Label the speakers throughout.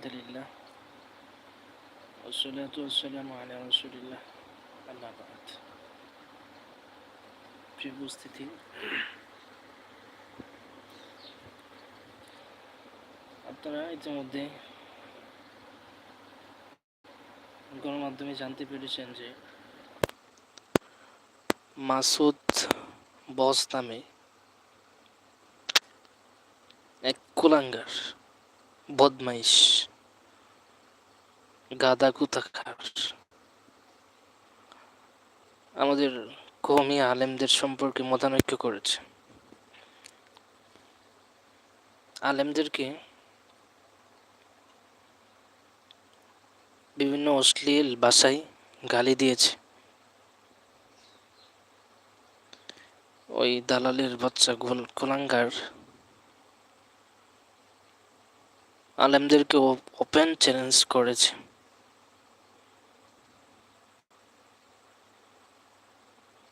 Speaker 1: الحمد لله والصلاة والسلام على رسول الله أما بعد প্রিয় উপস্থিতি আপনারা ইতিমধ্যে গণমাধ্যমে জানতে পেরেছেন যে মাসুদ বস নামে এক কুলাঙ্গার বদমাইশ গাদা কুতাকার আমাদের কৌমি আলেমদের সম্পর্কে মতানৈক্য করেছে। আলেমদেরকে বিভিন্ন অশ্লীল ভাষায় গালি দিয়েছে। ওই দালালের বাচ্চা কোলাঙ্গার। আলেমদেরকে ওপেন চ্যালেঞ্জ করেছে।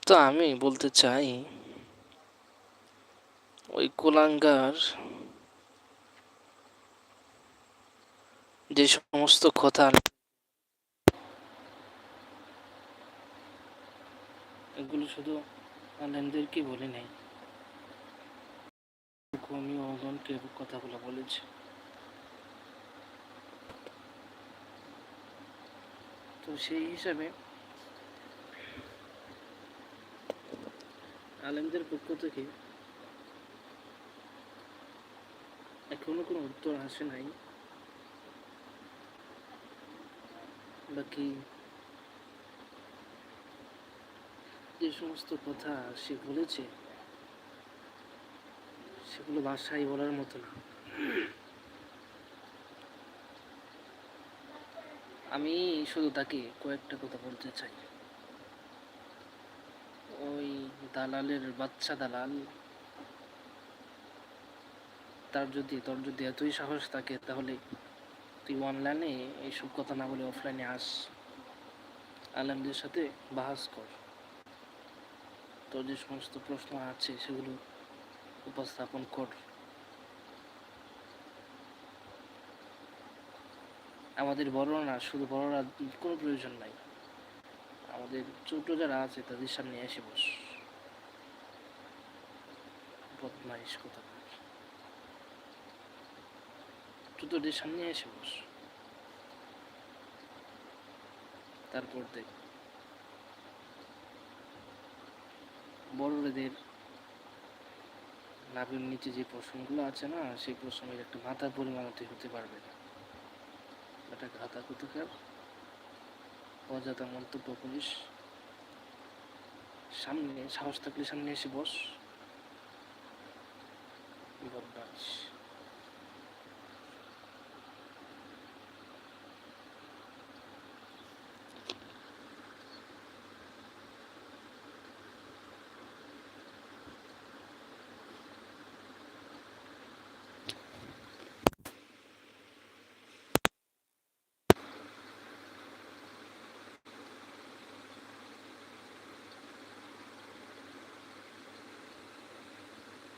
Speaker 1: তো আমি বলতে চাই, ওই কুলাঙ্গার যে সমস্ত কথা এগুলো শুধু আলেমদেরকে বলে নাই কমি অগণকে কথাগুলো বলেছে। তো সেই হিসাবে আলেমদের পক্ষ থেকে এখনও কোনো উত্তর আসে নাই। বাকি যে সমস্ত কথা সে বলেছে, সেগুলো বাসায় বলার মতো না। আমি শুধু তাকে কয়েকটা কথা বলতে চাই। ওই দালালের বাচ্চা দালাল। তার যদি, তোর যদি এতই সাহস থাকে, তাহলে তুই অনলাইনে এইসব কথা না বলে অফলাইনে আস। আলেমদের সাথে বাহাস কর। তোর যে সমস্ত প্রশ্ন আছে, সেগুলো উপস্থাপন কর। আমাদের বড়রা শুধু বড়রা কোনো প্রয়োজন নাই। আমাদের ছোট যারা আছে, তাদের সামনে এসে বস। বদমাইশ কথা ছোটদের সামনে এসে বস। তারপর দেখ। বড়দের নাভির নিচে যে প্রশ্নগুলো আছে না, সেই প্রশ্নের একটা মাথা পরিমাণতে হতে পারবে না। এটা ঘাতা কোথাকার? অজাতা মন্তব্য করিস সামনে সাহস থাকলে সামনে এসে বস।